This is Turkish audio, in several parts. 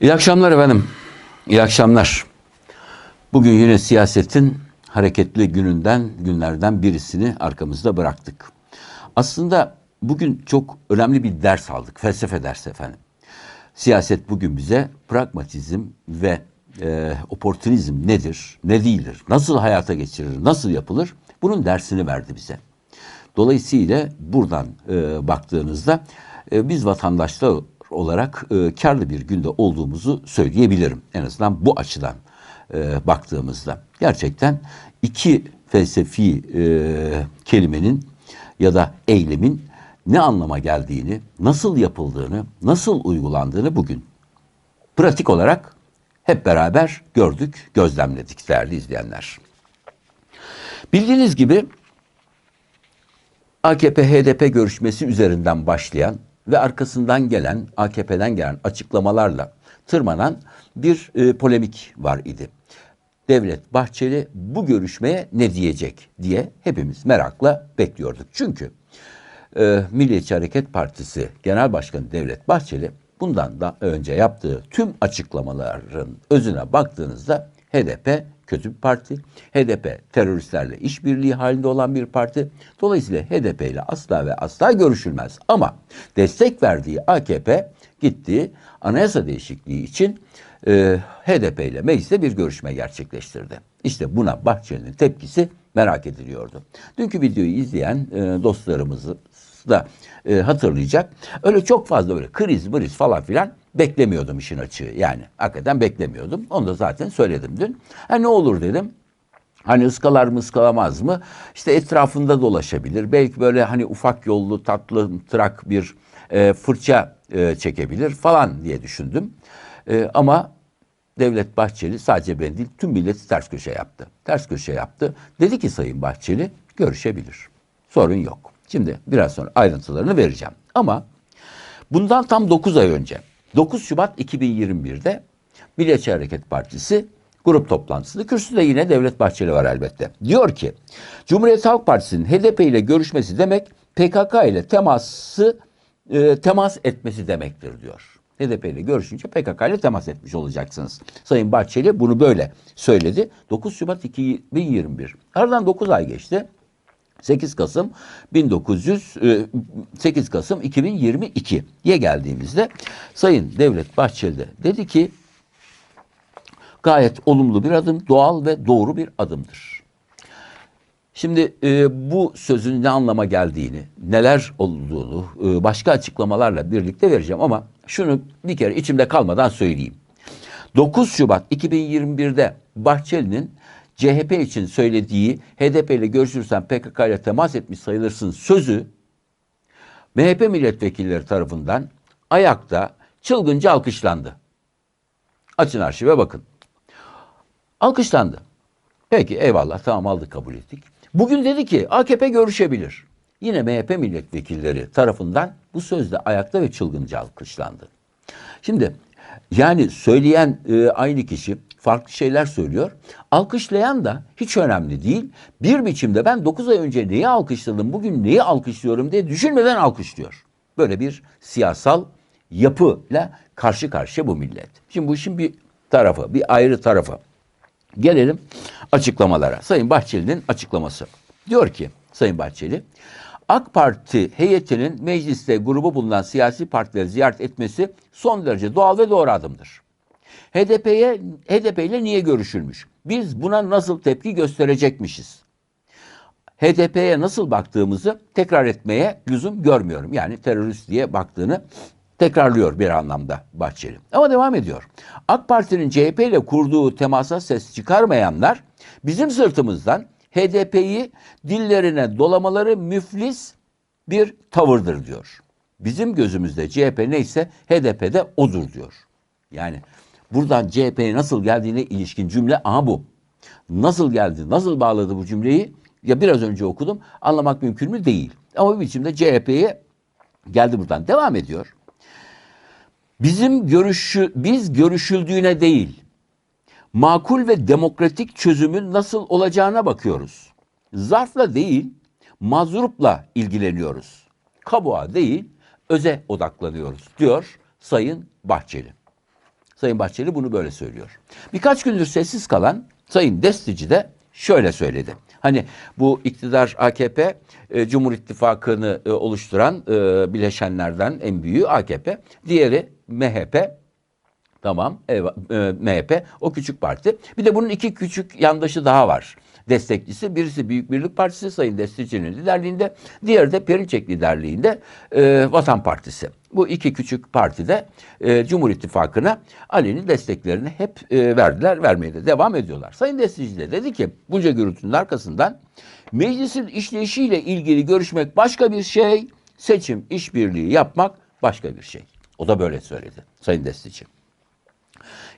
İyi akşamlar efendim. İyi akşamlar. Bugün yine siyasetin hareketli gününden, günlerden birisini arkamızda bıraktık. Aslında bugün çok önemli bir ders aldık. Felsefe dersi efendim. Siyaset bugün bize pragmatizm ve e, oportunizm nedir, ne değildir, nasıl hayata geçirilir, nasıl yapılır bunun dersini verdi bize. Dolayısıyla buradan e, baktığınızda e, biz vatandaşlar olarak e, karlı bir günde olduğumuzu söyleyebilirim. En azından bu açıdan e, baktığımızda. Gerçekten iki felsefi e, kelimenin ya da eylemin ne anlama geldiğini, nasıl yapıldığını, nasıl uygulandığını bugün pratik olarak hep beraber gördük, gözlemledik değerli izleyenler. Bildiğiniz gibi AKP-HDP görüşmesi üzerinden başlayan ve arkasından gelen AKP'den gelen açıklamalarla tırmanan bir e, polemik var idi. Devlet Bahçeli bu görüşmeye ne diyecek diye hepimiz merakla bekliyorduk. Çünkü e, Milliyetçi Hareket Partisi Genel Başkanı Devlet Bahçeli bundan da önce yaptığı tüm açıklamaların özüne baktığınızda HDP kötü bir parti. HDP teröristlerle işbirliği halinde olan bir parti. Dolayısıyla HDP ile asla ve asla görüşülmez. Ama destek verdiği AKP gitti anayasa değişikliği için e, HDP ile mecliste bir görüşme gerçekleştirdi. İşte buna Bahçeli'nin tepkisi merak ediliyordu. Dünkü videoyu izleyen e, dostlarımız da e, hatırlayacak. Öyle çok fazla böyle kriz mriz falan filan beklemiyordum işin açığı. Yani hakikaten beklemiyordum. Onu da zaten söyledim dün. Ha ne olur dedim. Hani ıskalar mı ıskalamaz mı? İşte etrafında dolaşabilir. Belki böyle hani ufak yollu tatlı trak bir e, fırça e, çekebilir falan diye düşündüm. E, ama Devlet Bahçeli sadece ben değil tüm milleti ters köşe yaptı. Ters köşe yaptı. Dedi ki Sayın Bahçeli görüşebilir. Sorun yok. Şimdi biraz sonra ayrıntılarını vereceğim. Ama bundan tam 9 ay önce 9 Şubat 2021'de Milliyetçi Hareket Partisi grup toplantısında kürsüde yine Devlet Bahçeli var elbette. Diyor ki Cumhuriyet Halk Partisi'nin HDP ile görüşmesi demek PKK ile teması e, temas etmesi demektir diyor. HDP ile görüşünce PKK ile temas etmiş olacaksınız. Sayın Bahçeli bunu böyle söyledi. 9 Şubat 2021. Aradan 9 ay geçti. 8 Kasım 1900 8 e, Kasım 2022'ye geldiğimizde Sayın Devlet Bahçeli de dedi ki gayet olumlu bir adım, doğal ve doğru bir adımdır. Şimdi e, bu sözün ne anlama geldiğini, neler olduğunu e, başka açıklamalarla birlikte vereceğim ama şunu bir kere içimde kalmadan söyleyeyim. 9 Şubat 2021'de Bahçeli'nin CHP için söylediği HDP ile görüşürsen PKK ile temas etmiş sayılırsın sözü MHP milletvekilleri tarafından ayakta çılgınca alkışlandı. Açın arşive bakın. Alkışlandı. Peki eyvallah tamam aldık kabul ettik. Bugün dedi ki AKP görüşebilir. Yine MHP milletvekilleri tarafından bu sözde ayakta ve çılgınca alkışlandı. Şimdi yani söyleyen e, aynı kişi farklı şeyler söylüyor. Alkışlayan da hiç önemli değil. Bir biçimde ben 9 ay önce neyi alkışladım, bugün neyi alkışlıyorum diye düşünmeden alkışlıyor. Böyle bir siyasal yapıyla karşı karşıya bu millet. Şimdi bu işin bir tarafı, bir ayrı tarafı. Gelelim açıklamalara. Sayın Bahçeli'nin açıklaması. Diyor ki Sayın Bahçeli, AK Parti heyetinin mecliste grubu bulunan siyasi partileri ziyaret etmesi son derece doğal ve doğru adımdır. HDP'ye HDP ile niye görüşülmüş? Biz buna nasıl tepki gösterecekmişiz? HDP'ye nasıl baktığımızı tekrar etmeye lüzum görmüyorum. Yani terörist diye baktığını tekrarlıyor bir anlamda Bahçeli. Ama devam ediyor. AK Parti'nin CHP ile kurduğu temasa ses çıkarmayanlar bizim sırtımızdan HDP'yi dillerine dolamaları müflis bir tavırdır diyor. Bizim gözümüzde CHP neyse HDP'de odur diyor. Yani buradan CHP'ye nasıl geldiğine ilişkin cümle aha bu. Nasıl geldi, nasıl bağladı bu cümleyi? Ya biraz önce okudum. Anlamak mümkün mü? Değil. Ama bir biçimde CHP'ye geldi buradan. Devam ediyor. Bizim görüşü, biz görüşüldüğüne değil, makul ve demokratik çözümün nasıl olacağına bakıyoruz. Zarfla değil, mazrupla ilgileniyoruz. Kabuğa değil, öze odaklanıyoruz diyor Sayın Bahçeli. Sayın Bahçeli bunu böyle söylüyor. Birkaç gündür sessiz kalan Sayın Destici de şöyle söyledi. Hani bu iktidar AKP, e, Cumhur İttifakı'nı e, oluşturan e, bileşenlerden en büyüğü AKP, diğeri MHP, Tamam, eyvah, e, MHP o küçük parti. Bir de bunun iki küçük yandaşı daha var. Destekçisi birisi Büyük Birlik Partisi Sayın Destici'nin liderliğinde, diğeri de Perinçek liderliğinde e, Vatan Partisi. Bu iki küçük parti de e, Cumhur İttifakı'na Ali'nin desteklerini hep e, verdiler, vermeye de devam ediyorlar. Sayın Destici de dedi ki bunca gürültünün arkasından meclisin işleyişiyle ilgili görüşmek başka bir şey, seçim işbirliği yapmak başka bir şey. O da böyle söyledi Sayın Destici.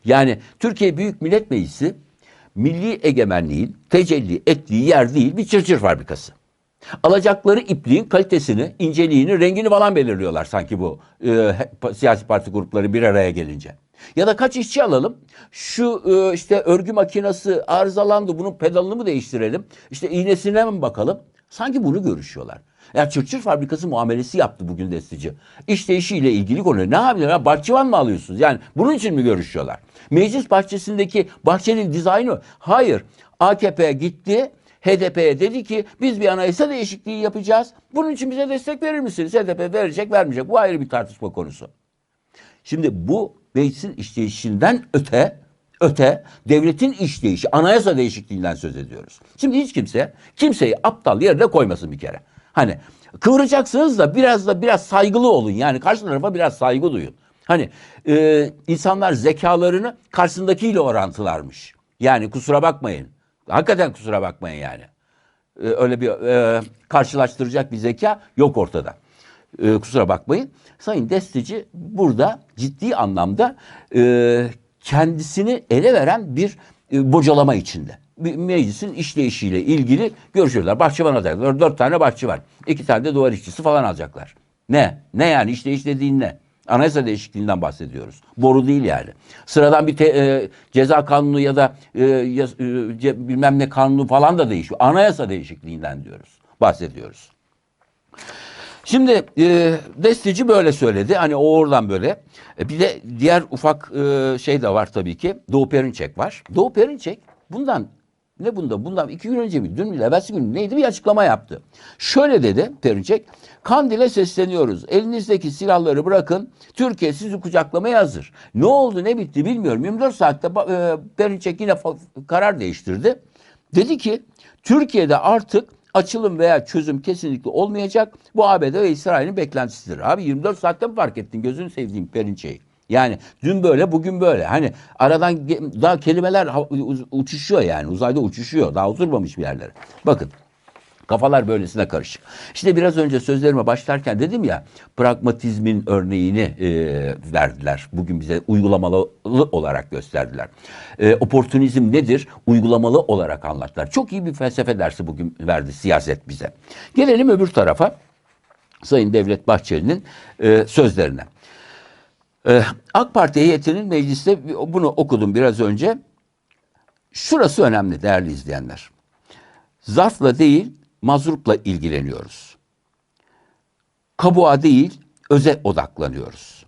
Yani Türkiye Büyük Millet Meclisi milli egemenliğin tecelli ettiği yer değil bir çırçır fabrikası. Alacakları ipliğin kalitesini, inceliğini, rengini falan belirliyorlar sanki bu e, siyasi parti grupları bir araya gelince. Ya da kaç işçi alalım? Şu e, işte örgü makinesi arızalandı bunun pedalını mı değiştirelim? İşte iğnesine mi bakalım? Sanki bunu görüşüyorlar. Ya çırçır fabrikası muamelesi yaptı bugün destici. İşleyişiyle ilgili konu. Ne yapıyorlar? Bahçıvan mı alıyorsunuz? Yani bunun için mi görüşüyorlar? Meclis bahçesindeki bahçenin dizaynı? Hayır. AKP gitti. HDP'ye dedi ki biz bir anayasa değişikliği yapacağız. Bunun için bize destek verir misiniz? HDP verecek vermeyecek. Bu ayrı bir tartışma konusu. Şimdi bu meclisin işleyişinden öte öte devletin işleyişi, anayasa değişikliğinden söz ediyoruz. Şimdi hiç kimse kimseyi aptal yerine koymasın bir kere. Hani kıvıracaksınız da biraz da biraz saygılı olun. Yani karşı tarafa biraz saygı duyun. Hani e, insanlar zekalarını karşısındakiyle orantılarmış. Yani kusura bakmayın. Hakikaten kusura bakmayın yani. E, öyle bir e, karşılaştıracak bir zeka yok ortada. E, kusura bakmayın. Sayın Destici burada ciddi anlamda e, kendisini ele veren bir e, bocalama içinde. Meclisin işleyişiyle ilgili görüşüyorlar. Bahçıvan adaylar. Dört tane bahçı var. İki tane de duvar işçisi falan alacaklar. Ne? Ne yani işleyiş dediğin ne? Anayasa değişikliğinden bahsediyoruz. Boru değil yani. Sıradan bir te, e, ceza kanunu ya da e, e, ce, bilmem ne kanunu falan da değişiyor. Anayasa değişikliğinden diyoruz. Bahsediyoruz. Şimdi e, Destici böyle söyledi. Hani o oradan böyle. E, bir de diğer ufak e, şey de var tabii ki. Doğu Perinçek var. Doğu Perinçek bundan ne bunda? Bundan iki gün önce mi? Dün mü? Evvelsi gün neydi? Bir açıklama yaptı. Şöyle dedi Perinçek. Kandil'e sesleniyoruz. Elinizdeki silahları bırakın. Türkiye sizi kucaklamaya hazır. Ne oldu ne bitti bilmiyorum. 24 saatte e, Perinçek yine karar değiştirdi. Dedi ki Türkiye'de artık açılım veya çözüm kesinlikle olmayacak. Bu ABD ve İsrail'in beklentisidir. Abi 24 saatte mi fark ettin gözünü sevdiğim Perinçek'i? Yani dün böyle bugün böyle. Hani aradan daha kelimeler uçuşuyor yani uzayda uçuşuyor. Daha oturmamış bir yerlere. Bakın Kafalar böylesine karışık. İşte biraz önce sözlerime başlarken dedim ya pragmatizmin örneğini e, verdiler. Bugün bize uygulamalı olarak gösterdiler. E, oportunizm nedir? Uygulamalı olarak anlattılar. Çok iyi bir felsefe dersi bugün verdi siyaset bize. Gelelim öbür tarafa. Sayın Devlet Bahçeli'nin e, sözlerine. E, AK Parti heyetinin mecliste bunu okudum biraz önce. Şurası önemli değerli izleyenler. Zarfla değil mazrupla ilgileniyoruz. Kabuğa değil, öze odaklanıyoruz.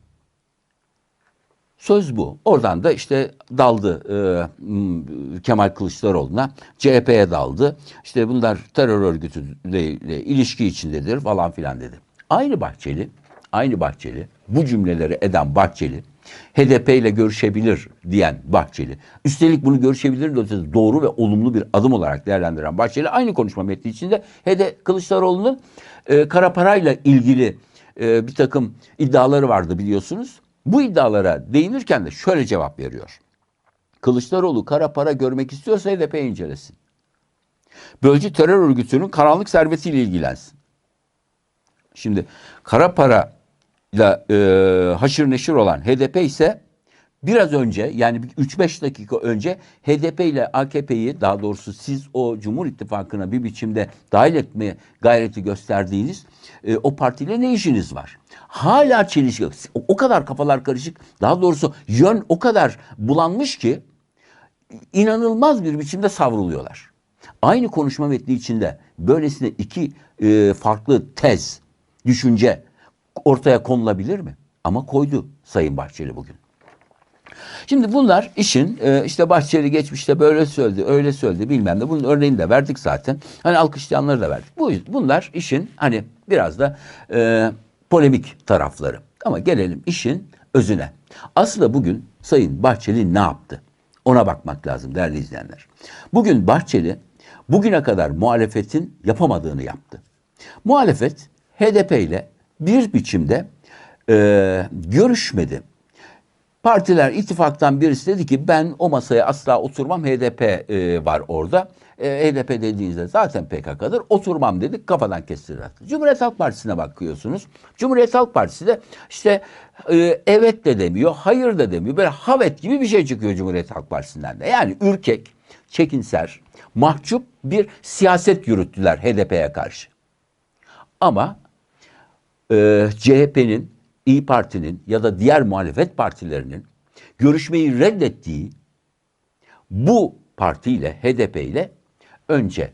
Söz bu. Oradan da işte daldı e, Kemal Kılıçdaroğlu'na, CHP'ye daldı. İşte bunlar terör örgütüyle ilişki içindedir falan filan dedi. Aynı Bahçeli, aynı Bahçeli, bu cümleleri eden Bahçeli, HDP ile görüşebilir diyen Bahçeli. Üstelik bunu görüşebilir de doğru ve olumlu bir adım olarak değerlendiren Bahçeli aynı konuşma metni içinde HDP Kılıçdaroğlu'nun e, kara parayla ilgili e, bir takım iddiaları vardı biliyorsunuz. Bu iddialara değinirken de şöyle cevap veriyor. Kılıçdaroğlu kara para görmek istiyorsa HDP incelesin. Bölücü terör örgütünün karanlık servetiyle ilgilensin. Şimdi kara para ile e, haşır neşir olan HDP ise biraz önce yani 3-5 dakika önce HDP ile AKP'yi daha doğrusu siz o Cumhur İttifakı'na bir biçimde dahil etme gayreti gösterdiğiniz e, o partiyle ne işiniz var? Hala çelişki. O, o kadar kafalar karışık. Daha doğrusu yön o kadar bulanmış ki inanılmaz bir biçimde savruluyorlar. Aynı konuşma metni içinde böylesine iki e, farklı tez, düşünce ortaya konulabilir mi? Ama koydu Sayın Bahçeli bugün. Şimdi bunlar işin e, işte Bahçeli geçmişte böyle söyledi, öyle söyledi bilmem ne. Bunun örneğini de verdik zaten. Hani alkışlayanları da verdik. Bu bunlar işin hani biraz da e, polemik tarafları. Ama gelelim işin özüne. Aslında bugün Sayın Bahçeli ne yaptı? Ona bakmak lazım değerli izleyenler. Bugün Bahçeli bugüne kadar muhalefetin yapamadığını yaptı. Muhalefet HDP ile bir biçimde e, görüşmedi. Partiler ittifaktan birisi dedi ki ben o masaya asla oturmam HDP e, var orada. E, HDP dediğinizde zaten PKK'dır. Oturmam dedik kafadan kestirdiler. Cumhuriyet Halk Partisi'ne bakıyorsunuz. Cumhuriyet Halk Partisi de işte e, evet de demiyor, hayır da demiyor. Böyle havet gibi bir şey çıkıyor Cumhuriyet Halk Partisi'nden de. Yani ürkek, çekinser, mahcup bir siyaset yürüttüler HDP'ye karşı. Ama e, CHP'nin, İyi Parti'nin ya da diğer muhalefet partilerinin görüşmeyi reddettiği bu partiyle, HDP ile önce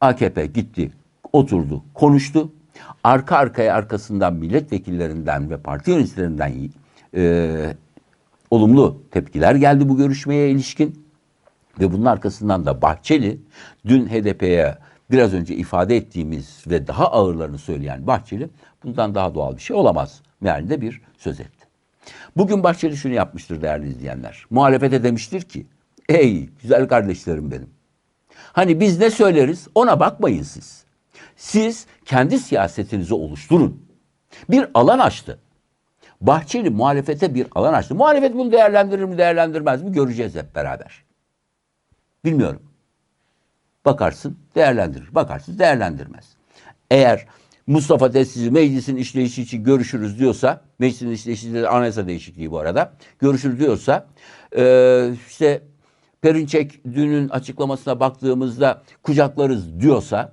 AKP gitti, oturdu, konuştu. Arka arkaya arkasından milletvekillerinden ve parti yöneticilerinden e, olumlu tepkiler geldi bu görüşmeye ilişkin. Ve bunun arkasından da Bahçeli dün HDP'ye biraz önce ifade ettiğimiz ve daha ağırlarını söyleyen Bahçeli bundan daha doğal bir şey olamaz mealinde bir söz etti. Bugün Bahçeli şunu yapmıştır değerli izleyenler. Muhalefete demiştir ki ey güzel kardeşlerim benim. Hani biz ne söyleriz ona bakmayın siz. Siz kendi siyasetinizi oluşturun. Bir alan açtı. Bahçeli muhalefete bir alan açtı. Muhalefet bunu değerlendirir mi değerlendirmez mi göreceğiz hep beraber. Bilmiyorum. Bakarsın değerlendirir. Bakarsın değerlendirmez. Eğer Mustafa Testici meclisin işleyişi için görüşürüz diyorsa, meclisin işleyişi de anayasa değişikliği bu arada, görüşür diyorsa, e, işte Perinçek dünün açıklamasına baktığımızda kucaklarız diyorsa,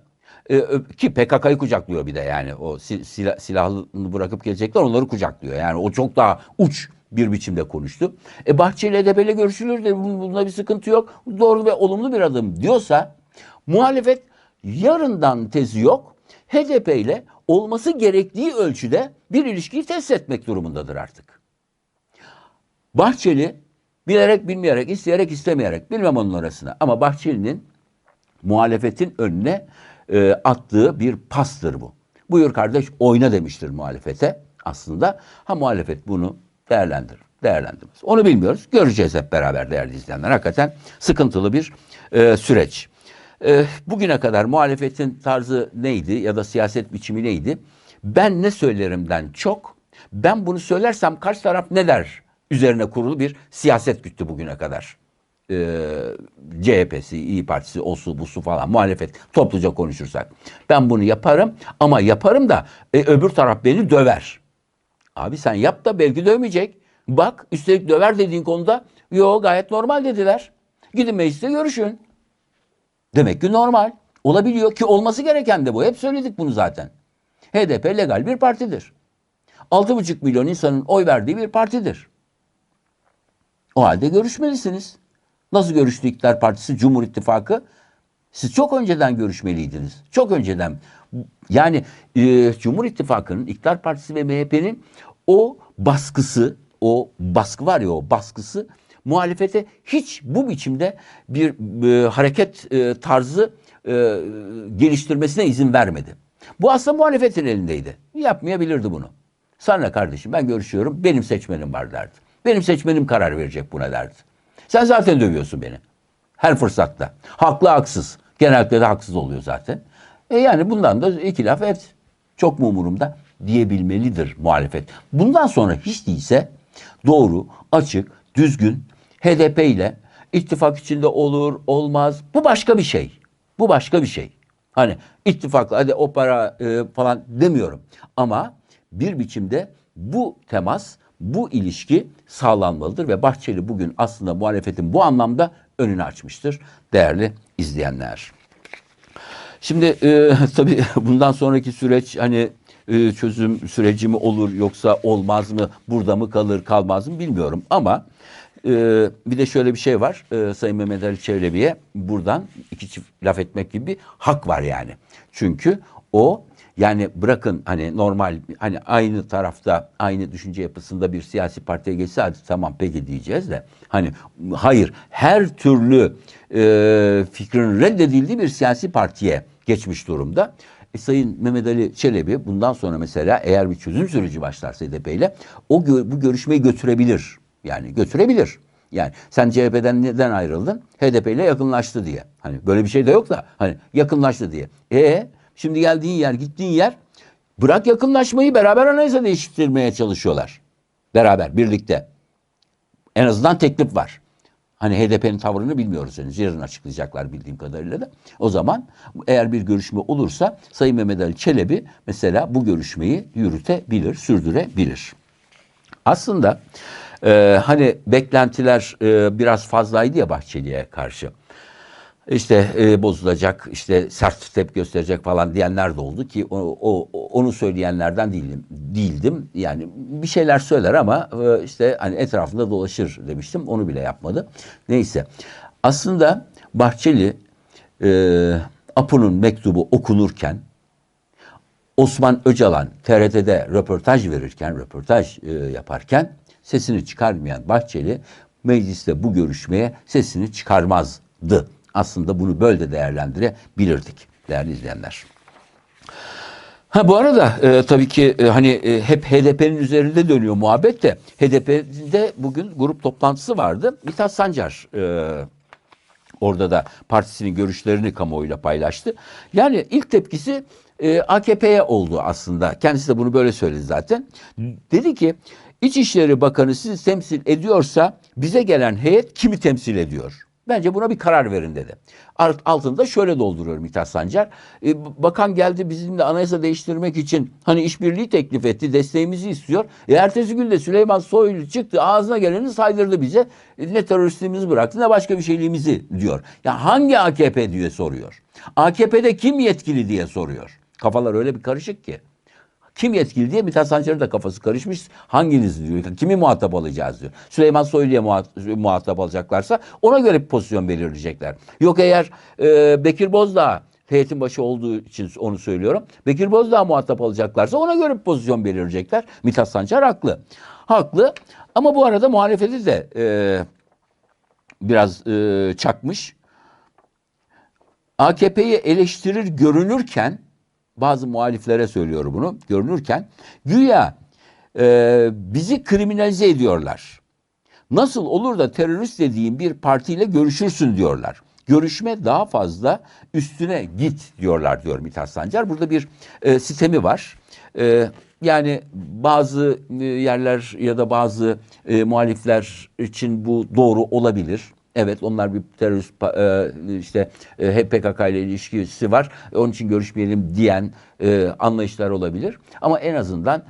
e, ki PKK'yı kucaklıyor bir de yani o silah, silahını bırakıp gelecekler onları kucaklıyor. Yani o çok daha uç bir biçimde konuştu. E Bahçeli HDP'yle görüşülür de bunda bir sıkıntı yok. Doğru ve olumlu bir adım diyorsa muhalefet yarından tezi yok. HDP ile olması gerektiği ölçüde bir ilişkiyi test etmek durumundadır artık. Bahçeli bilerek bilmeyerek, isteyerek istemeyerek bilmem onun arasına ama Bahçeli'nin muhalefetin önüne e, attığı bir pastır bu. Buyur kardeş oyna demiştir muhalefete aslında. Ha muhalefet bunu değerlendirir, değerlendirmez. Onu bilmiyoruz. Göreceğiz hep beraber değerli izleyenler. Hakikaten sıkıntılı bir e, süreç. E, bugüne kadar muhalefetin tarzı neydi ya da siyaset biçimi neydi? Ben ne söylerimden çok ben bunu söylersem karşı taraf ne der üzerine kurulu bir siyaset güttü bugüne kadar. Ee, CHP'si, İyi Partisi, osu busu falan muhalefet topluca konuşursak. Ben bunu yaparım ama yaparım da e, öbür taraf beni döver. Abi sen yap da belki dövmeyecek. Bak üstelik döver dediğin konuda yo gayet normal dediler. Gidin mecliste görüşün. Demek ki normal. Olabiliyor ki olması gereken de bu. Hep söyledik bunu zaten. HDP legal bir partidir. 6,5 milyon insanın oy verdiği bir partidir. O halde görüşmelisiniz. Nasıl görüştü İktidar Partisi, Cumhur İttifakı? Siz çok önceden görüşmeliydiniz. Çok önceden. Yani e, Cumhur İttifakı'nın, İktidar Partisi ve MHP'nin o baskısı, o baskı var ya o baskısı muhalefete hiç bu biçimde bir e, hareket e, tarzı e, geliştirmesine izin vermedi. Bu aslında muhalefetin elindeydi. Yapmayabilirdi bunu. Sana kardeşim ben görüşüyorum benim seçmenim var derdi. Benim seçmenim karar verecek buna derdi. Sen zaten dövüyorsun beni. Her fırsatta. Haklı haksız. Genellikle de haksız oluyor zaten. E yani bundan da iki laf et. Çok mu umurumda diyebilmelidir muhalefet. Bundan sonra hiç değilse doğru, açık, düzgün HDP ile ittifak içinde olur, olmaz. Bu başka bir şey. Bu başka bir şey. Hani ittifakla hadi o para e, falan demiyorum. Ama bir biçimde bu temas, bu ilişki sağlanmalıdır ve Bahçeli bugün aslında muhalefetin bu anlamda önünü açmıştır değerli izleyenler. Şimdi e, tabii bundan sonraki süreç hani e, çözüm süreci mi olur yoksa olmaz mı, burada mı kalır kalmaz mı bilmiyorum ama e, bir de şöyle bir şey var e, Sayın Mehmet Ali Çelebi'ye buradan iki çift laf etmek gibi bir hak var yani. Çünkü o Yani bırakın hani normal hani aynı tarafta aynı düşünce yapısında bir siyasi partiye geçse hadi tamam peki diyeceğiz de hani hayır her türlü e, fikrin reddedildiği bir siyasi partiye geçmiş durumda. E, Sayın Mehmet Ali Çelebi bundan sonra mesela eğer bir çözüm süreci başlarsa HDP ile o gö- bu görüşmeyi götürebilir. Yani götürebilir. Yani sen CHP'den neden ayrıldın? HDP ile yakınlaştı diye. Hani böyle bir şey de yok da hani yakınlaştı diye. E şimdi geldiğin yer, gittiğin yer bırak yakınlaşmayı beraber anayasa değiştirmeye çalışıyorlar. Beraber, birlikte. En azından teklif var. Hani HDP'nin tavrını bilmiyoruz henüz. Yarın açıklayacaklar bildiğim kadarıyla da. O zaman eğer bir görüşme olursa Sayın Mehmet Ali Çelebi mesela bu görüşmeyi yürütebilir, sürdürebilir. Aslında e, hani beklentiler e, biraz fazlaydı ya Bahçeli'ye karşı. İşte e, bozulacak, işte sert tepki gösterecek falan diyenler de oldu ki o- o- onu söyleyenlerden değilim. Değildim. Yani bir şeyler söyler ama e, işte hani etrafında dolaşır demiştim. Onu bile yapmadı. Neyse. Aslında Bahçeli e, Apo'nun mektubu okunurken Osman Öcalan TRT'de röportaj verirken, röportaj e, yaparken sesini çıkarmayan Bahçeli mecliste bu görüşmeye sesini çıkarmazdı. Aslında bunu böyle de değerlendirebilirdik değerli izleyenler. Ha bu arada e, tabii ki e, hani e, hep HDP'nin üzerinde dönüyor muhabbet de HDP'de bugün grup toplantısı vardı. Mithat Sancar e, Orada da partisinin görüşlerini kamuoyuyla paylaştı. Yani ilk tepkisi e, AKP'ye oldu aslında. Kendisi de bunu böyle söyledi zaten. Dedi ki İçişleri Bakanı sizi temsil ediyorsa bize gelen heyet kimi temsil ediyor? Bence buna bir karar verin dedi. Alt- Altında şöyle dolduruyor Mithat Sancar. E, bakan geldi bizimle anayasa değiştirmek için hani işbirliği teklif etti, desteğimizi istiyor. E, ertesi gün de Süleyman Soylu çıktı ağzına geleni saydırdı bize. E, ne teröristliğimizi bıraktı ne başka bir şeyliğimizi diyor. Ya hangi AKP diye soruyor. AKP'de kim yetkili diye soruyor. Kafalar öyle bir karışık ki. Kim yetkili diye Mithat Sancar'ın da kafası karışmış. Hanginiz diyor. Kimi muhatap alacağız diyor. Süleyman Soylu'ya muhat- muhatap alacaklarsa ona göre bir pozisyon belirleyecekler. Yok eğer e, Bekir Bozdağ heyetin başı olduğu için onu söylüyorum. Bekir Bozdağ muhatap alacaklarsa ona göre bir pozisyon belirleyecekler. Mithat Sancar haklı. Haklı ama bu arada muhalefeti de e, biraz e, çakmış. AKP'yi eleştirir görünürken bazı muhaliflere söylüyor bunu görünürken güya e, bizi kriminalize ediyorlar. Nasıl olur da terörist dediğin bir partiyle görüşürsün diyorlar. Görüşme daha fazla üstüne git diyorlar diyor Mithat Sancar. Burada bir e, sistemi var. E, yani bazı e, yerler ya da bazı e, muhalifler için bu doğru olabilir. Evet onlar bir terörist e, işte e, hep PKK ile ilişkisi var. Onun için görüşmeyelim diyen e, anlayışlar olabilir. Ama en azından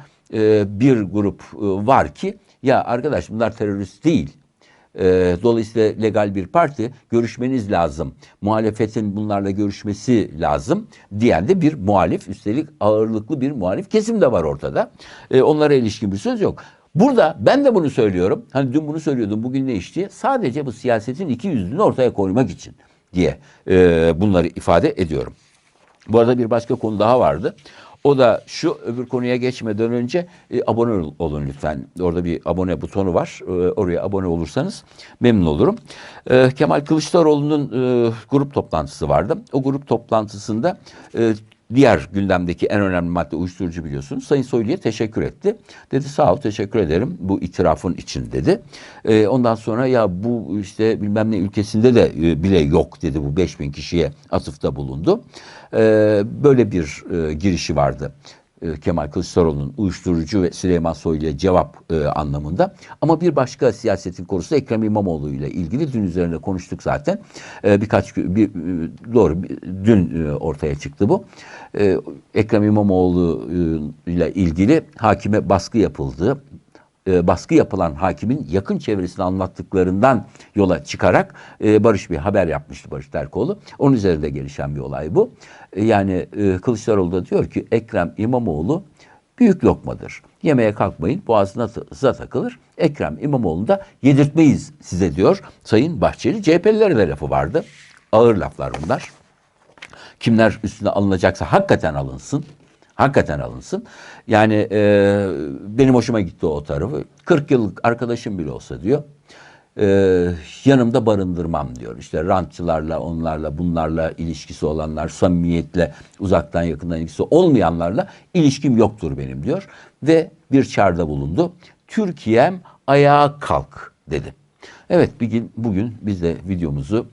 bir grup var ki ya arkadaş bunlar terörist değil. Dolayısıyla legal bir parti görüşmeniz lazım. Muhalefetin bunlarla görüşmesi lazım diyen de bir muhalif üstelik ağırlıklı bir muhalif kesim de var ortada. Onlara ilişkin bir söz yok. Burada ben de bunu söylüyorum. Hani dün bunu söylüyordum bugün diye. Sadece bu siyasetin iki yüzlülüğünü ortaya koymak için diye e, bunları ifade ediyorum. Bu arada bir başka konu daha vardı. O da şu öbür konuya geçmeden önce e, abone ol- olun lütfen. Orada bir abone butonu var. E, oraya abone olursanız memnun olurum. E, Kemal Kılıçdaroğlu'nun e, grup toplantısı vardı. O grup toplantısında e, diğer gündemdeki en önemli madde uyuşturucu biliyorsunuz. Sayın Soylu'ya teşekkür etti. Dedi sağ ol teşekkür ederim bu itirafın için dedi. E, ondan sonra ya bu işte bilmem ne ülkesinde de e, bile yok dedi bu 5000 kişiye atıfta bulundu. E, böyle bir e, girişi vardı. E, Kemal Kılıçdaroğlu'nun uyuşturucu ve Süleyman Soylu'ya cevap e, anlamında. Ama bir başka siyasetin konusu Ekrem İmamoğlu ile ilgili dün üzerine konuştuk zaten. E, birkaç bir, e, doğru dün e, ortaya çıktı bu. E, Ekrem İmamoğlu e, ile ilgili hakime baskı yapıldı e, baskı yapılan hakimin yakın çevresini anlattıklarından yola çıkarak e, Barış bir haber yapmıştı Barış Terkoğlu. Onun üzerinde gelişen bir olay bu. E, yani e, Kılıçdaroğlu da diyor ki Ekrem İmamoğlu büyük lokmadır. Yemeğe kalkmayın boğazınıza takılır. Ekrem İmamoğlu'nu da yedirtmeyiz size diyor Sayın Bahçeli. CHP'lilere de lafı vardı. Ağır laflar bunlar. Kimler üstüne alınacaksa hakikaten alınsın. Hakikaten alınsın. Yani e, benim hoşuma gitti o tarafı. 40 yıllık arkadaşım bile olsa diyor. e, yanımda barındırmam diyor. İşte rantçılarla, onlarla, bunlarla ilişkisi olanlar, samimiyetle uzaktan yakından ilgisi olmayanlarla ilişkim yoktur benim diyor. Ve bir çağrıda bulundu. Türkiye'm ayağa kalk dedi. Evet bir gün, bugün biz de videomuzu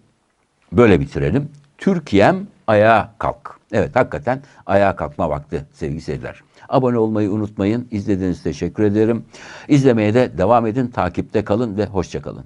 böyle bitirelim. Türkiye'm ayağa kalk. Evet hakikaten ayağa kalkma vakti sevgili seyirciler. Abone olmayı unutmayın. İzlediğiniz teşekkür ederim. İzlemeye de devam edin. Takipte kalın ve hoşça kalın.